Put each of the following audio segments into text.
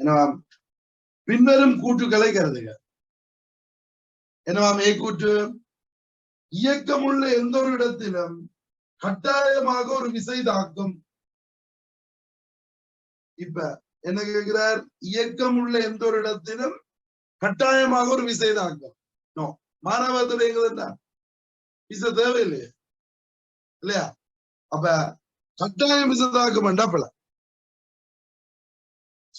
என்னவாம் பின்வரும் கூற்றுக்களை கருதுக. என்னவாம் ஏ கூற்று? இயக்கமுள்ள எந்த ஒரு இடத்திலும் கட்டாயமாக ஒரு விசை தாக்கும். இப்ப என்ன கேட்கிறார்? இயக்கம் உள்ள எந்த ஒரு இடத்திலும் கட்டாயமாக ஒரு விசை தாக்கும். நோ மாணவத்துடைய என்ன? விசை தேவையில்லையே. இல்லையா? அப்ப கட்டாயம் விசை தாக்கும் வேண்டாப்பல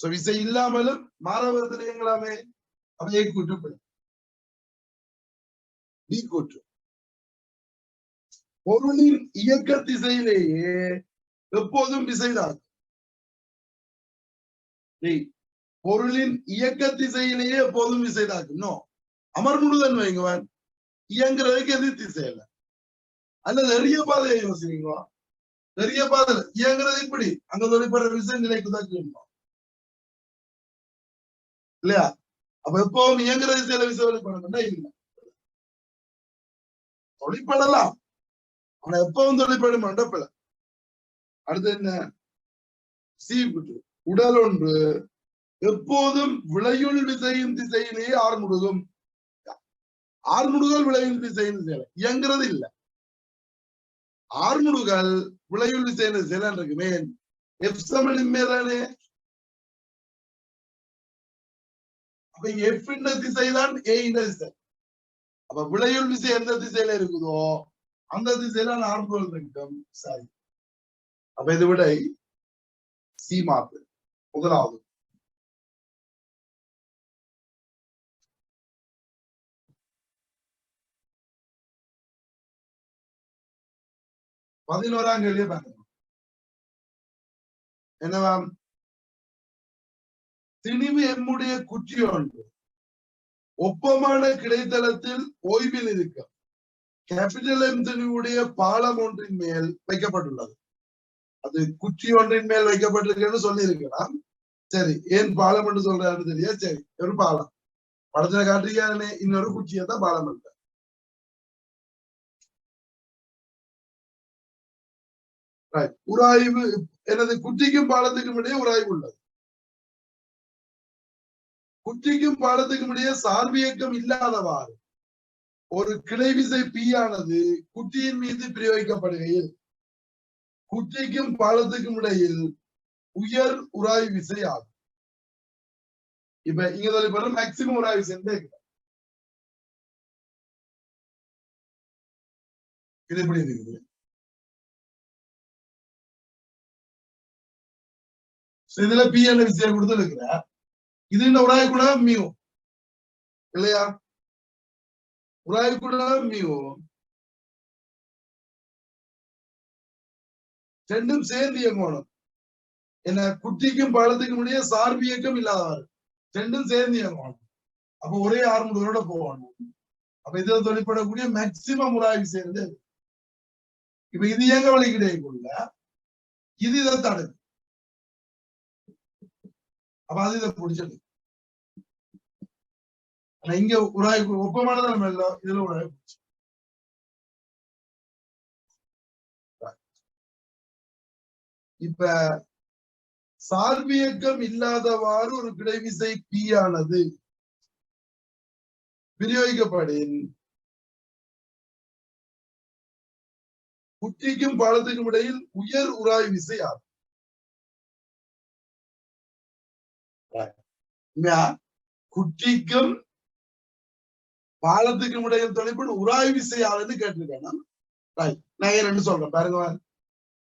சோ விசை இல்லாமலும் மாணவத்திலேங்களாமே அவையை கூட்டு பி கூற்று. பொருளின் இயக்க திசையிலேயே எப்போதும் விசைதான். பொருளின் இயக்க திசையிலேயே எப்போதும் விசைதாக்கும் நோ அமர்முடுதன் வைங்கவன் இயங்குறதுக்கு எது திசை திசையில அல்ல நிறைய பாதையை யோசிக்கிறீங்களா? நிறைய பாதை இயங்குறது இப்படி. அங்க தொழிற்படுற விசை நிலைக்கு தான் இல்லையா? அப்ப எப்பவும் இயங்குறது திசையில விசை வெளிப்படணும்னா இல்லை தொழிற்படலாம். ஆனா எப்பவும் தொழிற்படும் மண்டப்பில அடுத்து என்ன? சி உடல் ஒன்று எப்போதும் விளையுள் விசையின் திசையிலேயே ஆர்முடுகும். ஆறுமுடுகள் விளையுள் திசையின் திசையில. இயங்குறது இல்ல. ஆறுமுடுகள் விளையுள் திசையின் திசையில இருக்குமே. எஃப் சமனின் மேதானே? அப்ப எஃப் திசை தான் ஏ திசை? அப்ப விளையுள் விசை எந்த திசையில இருக்குதோ அந்த திசையில நார்மல் இருக்கும் சரி அப்ப இது விடை சி மாப்பு முதலாவது. பதினோராம் கேள்வியை பார்க்கணும் என்னவாம் திணிவு எம்முடைய குற்றி ஒன்று ஒப்பமான கிடைத்தளத்தில் ஓய்வில் இருக்க. கேபிட்டல் எம் திணிவுடைய பாலம் ஒன்றின் மேல் வைக்கப்பட்டுள்ளது. அது குச்சி ஒன்றின் மேல் வைக்கப்பட்டிருக்குன்னு சொல்லி இருக்கலாம் சரி ஏன் பாலம் என்று சொல்றாருன்னு தெரியா சரி ஒரு பாலம். படத்துல காட்டுறீங்க இன்னொரு குச்சியை தான் பாலம் என்ற. உராய்வு எனது குட்டிக்கும் பாலத்துக்கும் இடையே உராய்வு உள்ளது. குட்டிக்கும் பாலத்துக்கும் இடையே சார்பு இயக்கம் இல்லாதவாறு ஒரு கிளை விசை பி ஆனது குட்டியின் மீது பிரயோகிக்கப்படுகையில் குட்டிக்கும் பாலத்துக்கும் இடையில் உயர் உராய் விசை ஆகும். இப்ப இங்க சொல்லி மேக்சிமம் உராய் விசை இது எப்படி இருக்குது? இதுல பி என்ற விசையை கொடுத்து இருக்கிற இது இந்த உராய் கூட இல்லையா? உராய் கூட மியூ. ரெண்டும் சேர்ந்து இயங்கணும். என்ன? குட்டிக்கும் பழத்துக்கும் இடையே சார்பு இயக்கம் இல்லாதவர். ரெண்டும் சேர்ந்து இயங்கணும். அப்ப ஒரே ஆறுமுடரோட போகணும். அப்ப இதுல தொழிற்படக்கூடிய மேக்சிமம் உராய்வு சேர்ந்து இப்ப இது இயங்க வழி கிடையக்குள்ள இது இதை தடுக்கும். அப்ப அது இதை பிடிச்சது ஆனா இங்க உராய் ஒப்பமானது நம்ம இதுல உராய் பிடிச்சு. இப்ப சார்பியக்கம் இல்லாதவாறு ஒரு கிடைவிசை பி ஆனது விநியோகிக்கப்படின் குட்டிக்கும் பாலத்துக்கும் இடையில் உயர் உராய் விசை ஆகும். குட்டிக்கும் பாலத்துக்கும் இடையில் தொலைப்பு உராய்வு விசை கேட்டிருக்கேன் நான் ரெண்டு சொல்றேன்? பாருங்க.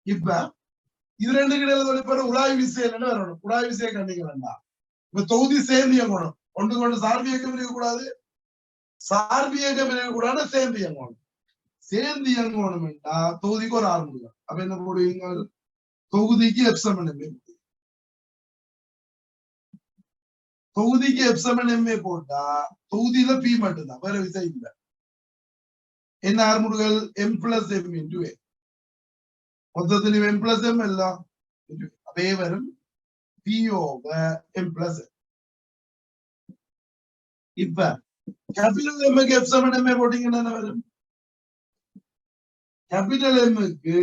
இப்ப இது ரெண்டு கிடையில தொழிற்பட உலாய் விசையன்னு வரணும் உலாய் விசையை கண்டிக்க வேண்டாம். இப்ப தொகுதி சேர்ந்து இயங்கணும். ஒன்று கொண்டு சார்பு இயக்கம் இருக்கக்கூடாது. சார்பு இயக்கம் இருக்கக்கூடாது சேர்ந்து இயங்கணும். சேர்ந்து இயங்கணும் என்றா தொகுதிக்கு ஒரு ஆறு முடியும் அப்ப என்ன போடுவீங்க? தொகுதிக்கு எப்சமன் தொகுதிக்கு எப்சமன் எம்ஏ போட்டா தொகுதியில பி மட்டும்தான் வேற விஷயம் இல்லை. என்ன ஆறுமுருகல் M plus M into A மொத்தத்திலும் M plus M எல்லாம் அதே வரும் P over M plus M இப்ப கேபிட்டல் எம்முக்கு எப்சமன் எம்ஏ போட்டீங்கன்னா என்ன வரும்? கேபிட்டல் எம்முக்கு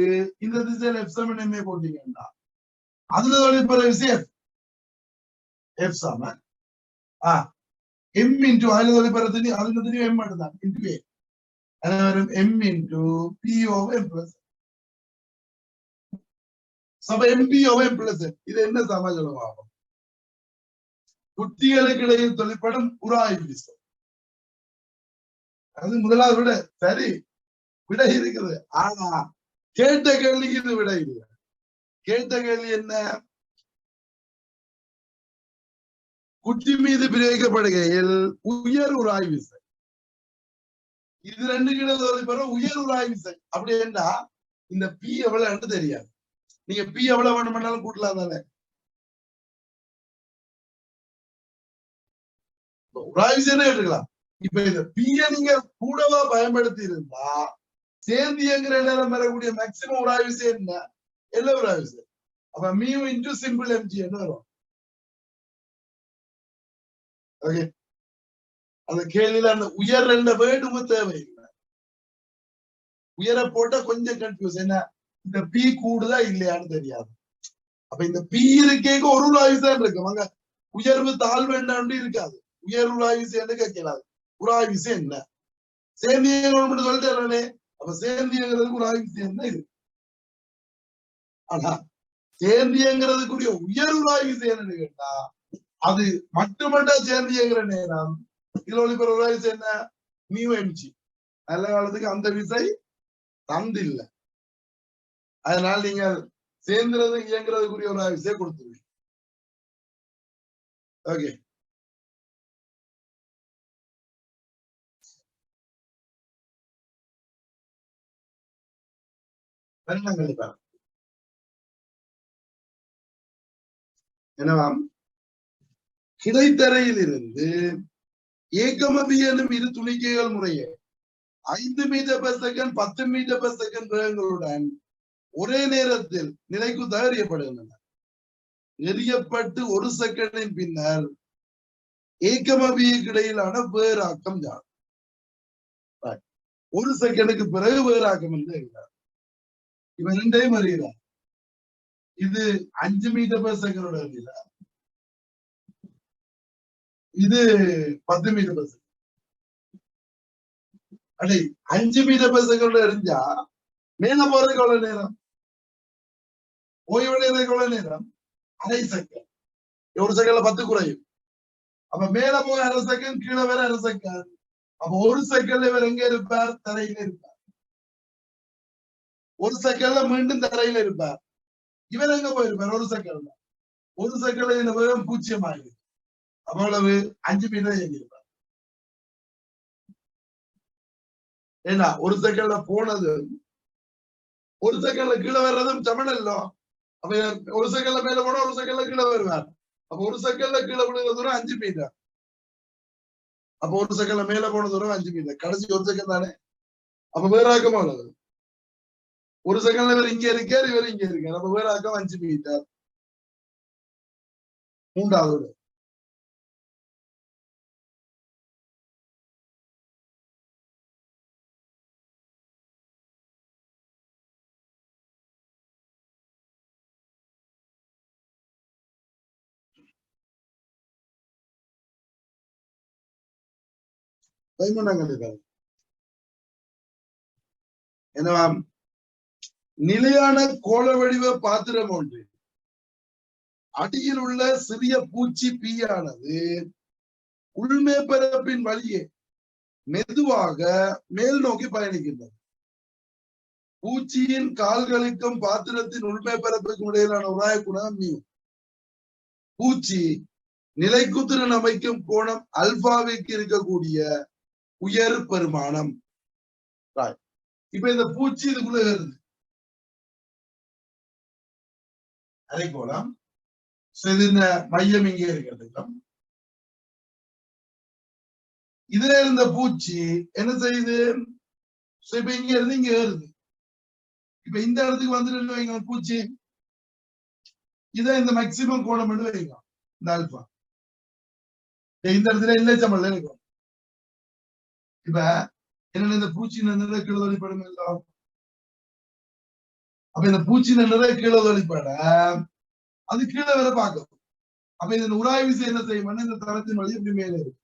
இந்த திசையில் எப்சமன் எம்ஏ போட்டீங்கன்னா அதுல தொழிற்பற விஷயம் எப்சமன் ആ എം ഇൻറ്റു അതിൽ തൊലിപ്പരത്തിന് അതിനത്തിന് എം എടുത്താണ് ഇൻറ്റു എ അങ്ങനെ വരും M into P of M plus അപ്പൊ M P of M plus ഇത് என்ன சமஜலமாகும் குட்டிகளுக்கிடையில் தொழிற்படும் உராய்வு விசை அது முதலாவது விட சரி விட இருக்குது ஆனா கேட்ட கேள்விக்கு இது விட இல்லை கேட்ட கேள்வி என்ன குட்டி மீது பிரயோகிக்கப்படுகையில் உயர் உராய் விசை இது ரெண்டு கிட்ட உயர் உராய் விசை அப்படி என்ன இந்த பி எவ்வளவு தெரியாது. நீங்க பி எவ்வளவு வேணும்னாலும் கூட்டலாம் தானே. உராய் விசைன்னு எடுக்கலாம் இப்ப இந்த பிய நீங்க கூடவா பயன்படுத்தி இருந்தா சேர்ந்து இயங்குற நேரம் பெறக்கூடிய மேக்சிமம் உராய் விசை என்ன எல்லா உராய் விசை அப்ப மியூ இன்டூ சிம்பிள் எம்ஜி என்ன வரும்? அந்த கேள்வியில அந்த உயர் ரெண்ட வேர்டும தேவையில்லை உயர போட்டா கொஞ்சம் கன்ஃபியூஸ் என்ன இந்த பி கூடுதா இல்லையான்னு தெரியாது. அப்ப இந்த பி இருக்கேக்கு ஒரு உராய்வு தான் இருக்கு. அங்க உயர்வு தாழ்வு என்னன்னு இருக்காது. உயர் உராய்வு சேர்ந்து கேட்கலாது? உராய்வு என்ன? சேர்ந்தியங்கள் மட்டும் சொல்லிட்டு அப்ப சேர்ந்தியங்கிறதுக்கு உராய்வு சேர்ந்தா இது? ஆனா சேர்ந்தியங்கிறதுக்குரிய உயர் உராய்வு சேர்ந்து கேட்டா அது மட்டுமட்டா சேர்ந்து கேட்கிற நேரம். இதுல ஒரு வயசே என்ன நியூ எம்ஜி நல்ல காலத்துக்கு அந்த விசை தந்து இல்ல அதனால நீங்கள் சேர்ந்துறது இயங்குறதுக்குரிய ஒரு விசையை கொடுத்துருவீங்க ஓகே. கண்டிப்பா. என்னவாம்? கிடைத்தரையில் இருந்து ஏகமதி எனும் இரு துணிக்கைகள் முறையே ஐந்து மீட்டர் பெர் செகண்ட் பத்து மீட்டர் பெர் செகண்ட் வேகங்களுடன் ஒரே நேரத்தில் நிலைக்கு தயாரிக்கப்படுகின்றன. எரியப்பட்டு ஒரு செகண்டின் பின்னர் ஏக்கமபியுக்கு இடையிலான வேறாக்கம் யார்? ஒரு செகண்டுக்கு பிறகு வேறாக்கம் என்று இருக்கிறார் இவன் ரெண்டையும் அறிகிறார். இது அஞ்சு மீட்டர் பெர் செகண்டோட அறிகிறார் இது பத்து மீட்டர் பசங்க அடே அஞ்சு மீட்டர் பெர் எரிஞ்சா மேல போறதுக்கு எவ்வளவு நேரம்? ஓய்வடைறதுக்கு எவ்வளவு நேரம்? அரை செகண்ட் ஒரு செகண்ட்ல பத்து குறையும். அப்ப மேல போய் அரை செகண்ட் கீழே வேற அரை செகண்ட் அப்ப ஒரு செகண்ட்ல இவர் எங்க இருப்பார்? தரையில இருப்பார். ஒரு செகண்ட்ல மீண்டும் தரையில இருப்பார். இவர் எங்க போயிருப்பார்? ஒரு செகண்ட்ல ஒரு செகண்ட்ல இந்த பூஜ்ஜியம் ஆகுது அவ்வளவு அஞ்சு மீன் தான் இருப்பார் ஏன்னா ஒரு செகண்ட்ல போனது ஒரு செகண்ட்ல கீழே வர்றதும் தமிழ் சமணல்லோ அப்ப ஒரு செகண்ட்ல மேல போனா ஒரு செகண்ட்ல கீழே வருவார். அப்ப ஒரு செகண்ட்ல கீழே விழுகிற தூரம் அஞ்சு மீட்டர் அப்ப ஒரு செகண்ட்ல மேல போன தூரம் அஞ்சு மீட்டர் கடைசி ஒரு செகண்ட் தானே? அப்ப வேற ஆக்கமா உள்ளது? ஒரு செகண்ட்ல இவர் இங்க இருக்கார் இவர் இங்க இருக்கார். அப்ப வேற ஆக்கம் அஞ்சு மீட்டர் மூன்றாவது பதிமூணாம் என்னவாம் நிலையான கோள வடிவ பாத்திரம் ஒன்று. அடியில் உள்ள சிறிய பூச்சி பீயானது உள்மேற்பரப்பின் வழியே மெதுவாக மேல் நோக்கி பயணிக்கின்றது. பூச்சியின் கால்களுக்கும் பாத்திரத்தின் உள்மேற்பரப்புக்கும் இடையிலான உராய குணம் மீ பூச்சி நிலைக்குத்திறன் அமைக்கும் கோணம் அல்பாவிற்கு இருக்கக்கூடிய உயர் பெருமானம். இப்ப இந்த பூச்சி இதுக்குள்ள ஏறுது அதை கோலம் இந்த மையம் இங்கே இருக்கிறதுக்கும் இதுல இருந்த பூச்சி என்ன செய்யுது? இப்ப இங்க இருந்து இங்க ஏறுது இப்ப இந்த இடத்துக்கு வந்துட்டு வைங்க? பூச்சி. இதான் இந்த மேக்சிமம் கோணம் வைங்க. இந்த அல்பா இந்த இடத்துல இல்லை சம்பளம் இருக்கும். இப்ப என்ன இந்த பூச்சி நிற கீழே வழிபடும் எல்லாம். அப்ப இந்த பூச்சி நிற கீழே வழிபட அது கீழே வர பார்க்கும். அப்ப இந்த உராய்வு செய்ய என்ன செய்யும் இந்த தளத்தின் வழி இப்படி மேலே இருக்கும்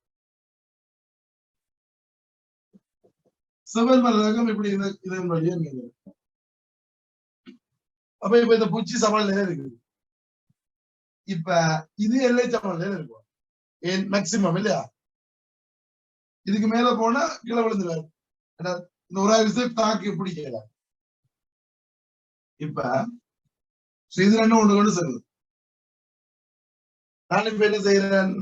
சிவன் மரகம் இப்படி இதன் வழியே மேலே இருக்கும் அப்ப இப்ப இந்த பூச்சி சமநிலையில இருக்குது. இப்ப இது எல்லை சமநிலையில இருக்கும் ஏன் மேக்சிமம் இல்லையா? இதுக்கு மேல போனா கீழே விழுந்துருவாரு. இந்த உராய் விசை தாக்கி பிடிக்கல இப்ப so இது ஒண்ணு கொண்டு சொல்லுது நான் இப்ப என்ன செய்யறேன்?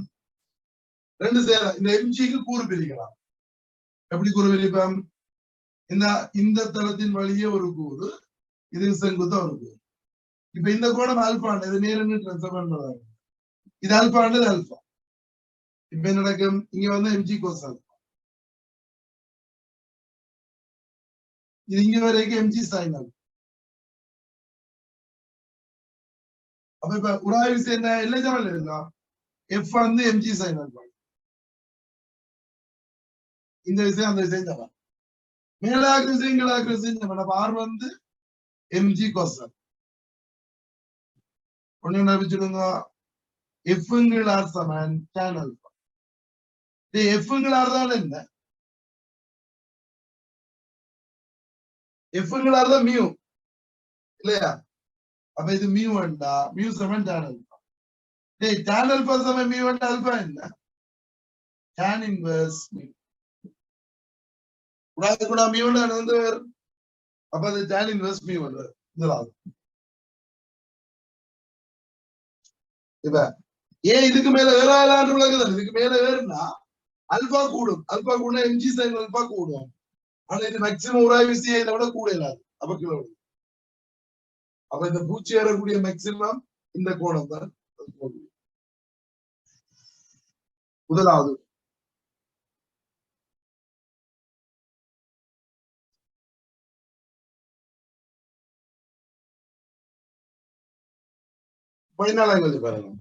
ரெண்டு செய்யலாம் இந்த எம்ஜிக்கு கூறு பிரிக்கலாம். எப்படி கூறு பிரிப்பேன் இந்த இந்த தளத்தின் வழியே ஒரு கூறு இது செங்குத்தா ஒரு கூறு. இப்ப இந்த கோணம் அல்பாண்டு இது நேரன்னு ட்ரான்ஸ்ஃபர் இது அல்பாண்டு இது அல்பா இப்ப என்ன நடக்கும்? இங்க வந்து எம்ஜி கோஸ் ஆல்பா இது இங்க வரைக்கும் எம்ஜி சைன் ஆல்பா அப்ப இப்ப உராய் விசை என்ன எல்லை ஜமல் இருந்தா எஃப் வந்து எம்ஜி சைன் இந்த விஷயம் அந்த விஷயம் ஜமல் மேலாக்கு விஷயம் கீழாக்கு விஷயம் அப்ப ஆர் வந்து எம்ஜி கோசல் ஒண்ணு நினைச்சுடுங்க எஃப்ங்கிள் ஆர் சமன் டேன் ஆல்பா எஃப்ங்கிள் ஆர் தான் என்ன எஃப்ங்கிள் தான் மியூ இல்லையா? அப்ப இது மியூ வேண்டா. மியூ சமன் டேன் அல்பா டேய் டேன் அல்பா சமன் மியூ வேண்டா அல்பா என்ன? டேன் இன்வர்ஸ் மியூ உடாது கூட மியூ வந்து? அப்ப அது டேன் இன்வர்ஸ் மியூ வந்து இதெல்லாம் இப்ப ஏன் இதுக்கு மேல ஏறாயிரம் விளக்குதான் இதுக்கு மேல வேறுனா அல்பா கூடும். அல்பா கூட எம்ஜி சைன் அல்பா கூடும். ஆனா இது மேக்சிமம் உராய் விசையை விட கூட இல்லாது அப்ப கிலோ அப்ப இந்த பூச்சி ஏறக்கூடிய மேக்சிமம் இந்த கோணம் தான் முதலாவது பதினாலாவது பாருங்க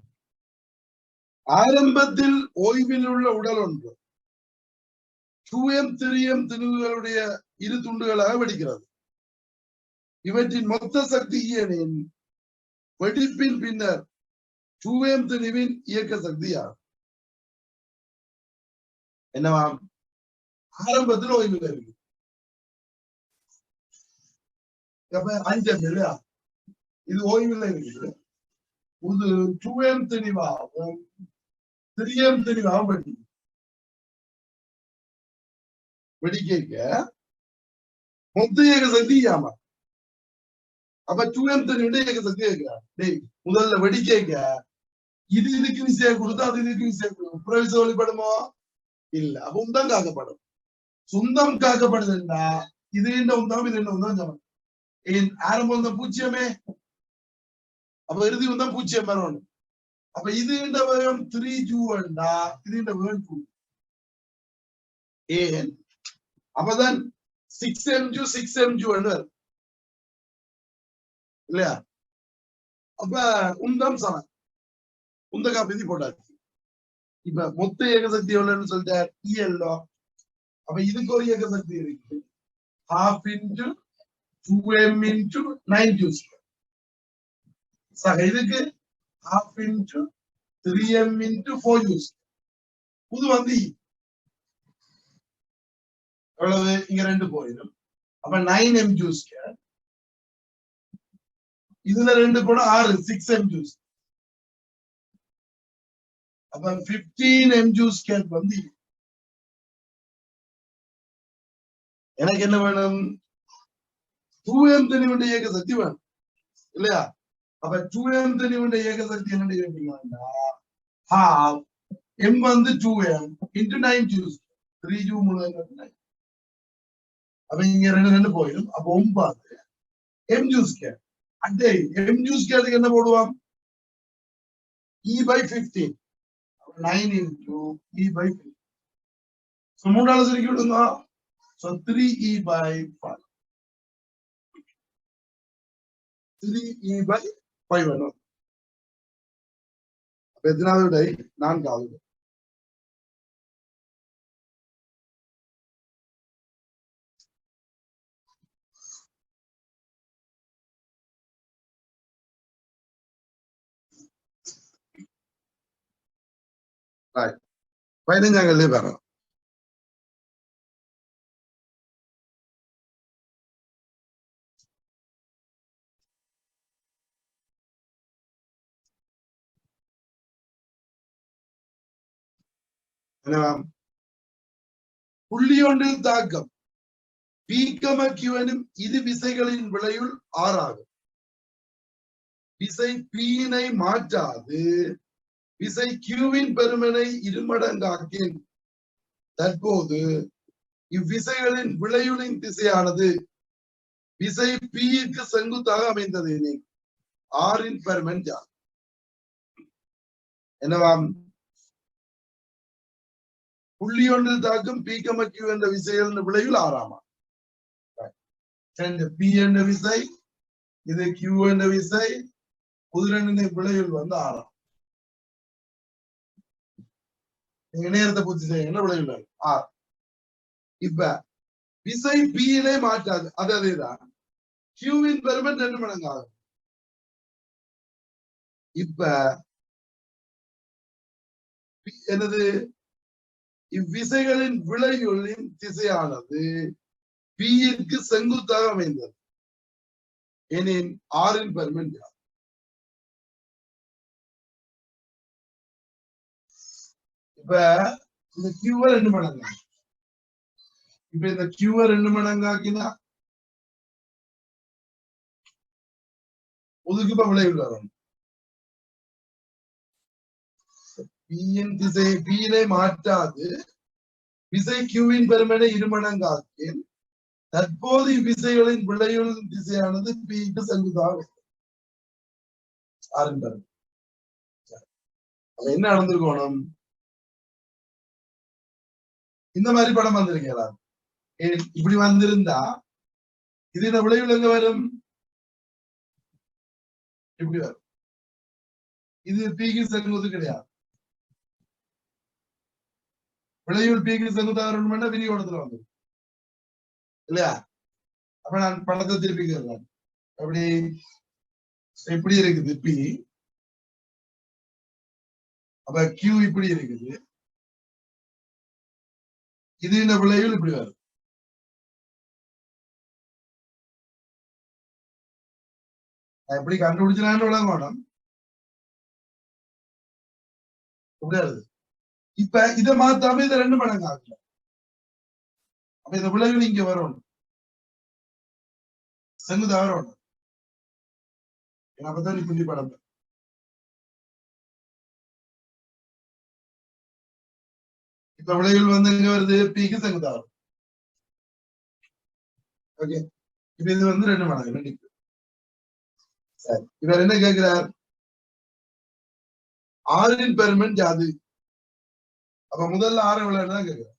ஆரம்பத்தில் ஓய்வில் உள்ள உடல் ஒன்று டூஎம் திரியம் திணிவுகளுடைய இரு துண்டுகளாக வெடிக்கிறது. இவற்றின் மொத்த சக்தி இயனின் வெடிப்பின் பின்னர் டூஎம் திணிவின் இயக்க சக்தியாகும். என்னவாம் ஆரம்பத்தில் ஓய்வு இருக்கு அப்ப இல்லையா? இது ஓய்வில் இருக்குது இது டூஎம் தெளிவாகவும் த்ரீஎம் தெளிவாகவும் வெடி வெடிக்க முத்தையக ஏக சக்தி ஆமா அப்ப டூஎம் இடையக ஏக சக்தி டேய் முதல்ல வெடிக்க இது இதுக்கு விஷயம் கொடுத்தா அது இதுக்கு விஷயம் கொடுக்கும். புறவிச வழிபடுமோ இல்ல. அப்ப உந்தம் காக்கப்படும். சொந்தம் காக்கப்படுதுன்னா இது என்ன உந்தம் இது என்ன உந்தம் சமம் ஏன் ஆரம்பம் தான் பூச்சியமே? அப்ப இறுதி உந்தம் பூச்சியம் வரணும் அப்ப இது இந்த வேகம் த்ரீ ஜூ வேண்டா இது இந்த வேகம் ஏன் அப்பதான் சிக்ஸ் எம்ஜி சிக்ஸ் எம்ஜி இல்லையா? அப்ப உந்தம் சமன். உந்தகா விதி போட்டாச்சு இப்ப மொத்த ஏகசக்தி எவ்வளவுன்னு சொல்லிட்டார்? இஎல்ஓ அப்ப இதுக்கு ஒரு ஏகசக்தி இருக்கு. Half into two M into nine juice சக இதுக்கு half into three M into four use புது வந்து எவ்வளவு? இங்க ரெண்டு போயிடும். அப்ப நைன் எம் ஜூஸ் இதுல ரெண்டு போனா ஆறு சிக்ஸ் எம் ஜூஸ் அப்ப பிப்டீன் எம் ஜூஸ் கேட் வந்து எனக்கு என்ன வேணும்? டூ எம் தனி இயக்க சக்தி வேணும். இல்லையா? அப்ப டூ எம் தனி இயக்க சக்தி என்ன கேட்டீங்கன்னா ஹாஃப் எம் வந்து டூ எம் இன்டு நைன் ஜூஸ் த்ரீ ஜூ மூணு நைன் இங்க ரெண்டு ரெண்டு போயிடும் அப்ப ஒன்பது எம் ஜூஸ் கேட் அட்டே எம் ஜூஸ் கேட்டுக்கு என்ன போடுவான் E by fifteen nine into E by fifteen so மூணாவது சுருக்கி விடுங்க so three E by five three E by five வேணும் அப்ப எத்தனாவது விடை நான்காவது பதினஞ்சாம் கேள்வி பாருங்க புள்ளியொன்றில் தாக்கம் பீக்கமக்கிவனும் இரு விசைகளின் விளையுள் ஆறாகும் விசை பீனை மாற்றாது விசை கியூவின் பெருமனை இருமடங்காக்கின். தற்போது இவ்விசைகளின் விளையுளின் திசையானது விசை பீக்கு செங்குத்தாக அமைந்தது ஆரின் ஆறின் பெருமன் யார்? என்னவாம்? புள்ளி ஒன்றில் தாக்கும் கியூ என்ற விசைகள் விளைவில் ஆறாமா? பி என்ற விசை இது கியூ என்ற விசை குதிரனின் விளைவில் வந்து ஆறாம். நீங்க நேரத்தை பூர்த்தி செய்யுங்க விளைவில்லை ஆர் இப்ப விசை பியிலே மாற்றாது. அது அதேதான். கியூவின் பெருமை ரெண்டு மடங்கு ஆகும் இப்ப பி- எனது இவ்விசைகளின் விளைவுகளின் திசையானது பியிற்கு செங்குத்தாக அமைந்தது. எனின் ஆறின் பெருமன் யார்? இப்ப இந்த கியூவை ரெண்டு மடங்கு இப்ப இந்த கியூவை ரெண்டு மடங்காக்கினா ஒதுக்கு இப்ப விளைவு வரும். பியின் திசை பியினை மாற்றாது. விசை கியூவின் பெருமனை இருமடங்காக்கேன் தற்போது இவ்விசைகளின் விளைவுகளின் திசையானது பிக்கு செல்லுதான் ஆரம்பம் என்ன நடந்திருக்கணும் இந்த மாதிரி படம் வந்திருக்கீங்களா? இப்படி வந்திருந்தா இது இந்த விளைவுல எங்க வரும்? இப்படி வரும். இது பீகி செங்குத்து கிடையாது. விளைவில் பீகி செங்குத்தாக வரணும்னா விரிவோடத்துல வந்து இல்லையா? அப்ப நான் படத்தை திருப்பிக்கிறேன் அப்படி இப்படி இருக்குது? பி. அப்ப கியூ இப்படி இருக்குது. இது இந்த விளைவில் இப்படி வரும். எப்படி கண்டுபிடிச்சான்னு விளங்கணும் இப்படி வருது? இப்ப இதை மாத்தாம இதை ரெண்டு மடங்கு ஆகல அப்ப இந்த விளைவு இங்க வரணும் செங்குதா வரணும் அப்பதான் நீ குஞ்சு படம் இப்ப விளைவில் வந்து எங்க வருது பீக்கு செங்குதா வரும் ஓகே இப்ப இது வந்து ரெண்டு மடங்கு ரெண்டு சரி இவர் என்ன கேட்கிறார் ஆறின் பெருமன் ஜாது அப்ப முதல்ல ஆறு விளையாடு தான் கேட்கிறார்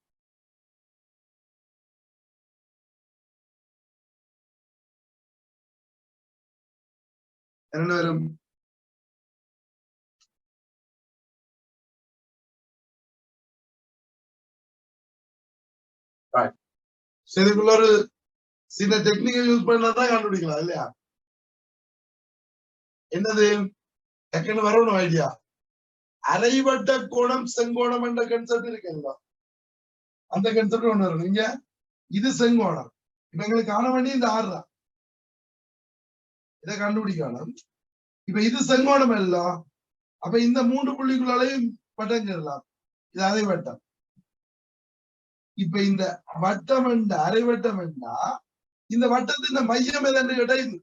என்ன வரும் இதுக்குள்ள ஒரு சின்ன டெக்னிக்கை யூஸ் பண்ணா தான் கண்டுபிடிக்கலாம் இல்லையா? என்னது? டக்குன்னு வரணும் ஐடியா அரைவட்ட கோணம் செங்கோணம் என்ற கன்செப்ட் இருக்குல்ல அந்த கன்செப்ட் ஒண்ணு வரும் இங்க இது செங்கோணம். இப்ப எங்களுக்கு காண வேண்டிய இந்த ஆறு தான். இதை கண்டுபிடிக்கணும். இப்ப இது செங்கோணம் எல்லாம். அப்ப இந்த மூன்று புள்ளிக்குள்ளாலையும் வட்டம் சேரலாம் இது அரைவட்டம். இப்ப இந்த வட்டம் என்ற அரை வட்டம் என்றா இந்த வட்டத்தின் மையம் எதென்று கேட்டா இது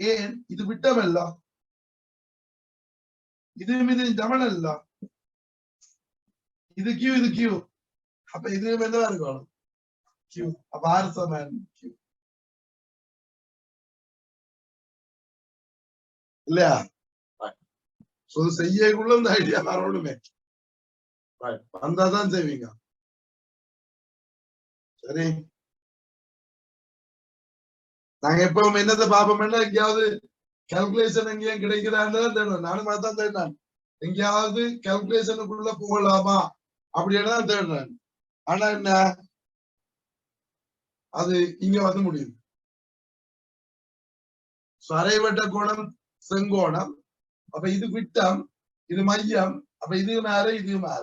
ஏன்? இது விட்டம் எல்லாம் இது இது ஜமன் அல்ல. இது கியூ இது கியூ அப்ப இது என்னவா இருக்கணும்? கியூ அப்ப ஆறு சமன் கியூ இல்லையா? செய்யக்குள்ள இந்த ஐடியா வரணுமே. வந்தாதான் செய்வீங்க. சரி. நாங்க எப்பவும் என்னத்தை பாப்போம்னா எங்கேயாவது கால்குலேஷன் எங்கேயும் கிடைக்கிறான்னு தான் தேடணும் நானும் அதான் தேடினேன் எங்கேயாவது கால்குலேஷனுக்குள்ள போகலாமா? அப்படின்னு தான் தேடுறேன். ஆனா என்ன? அது இங்க வந்து முடியுது. So, அரைவட்ட கோணம் செங்கோணம். அப்ப இது விட்டம் இது மையம். அப்ப இது மேல இது மேல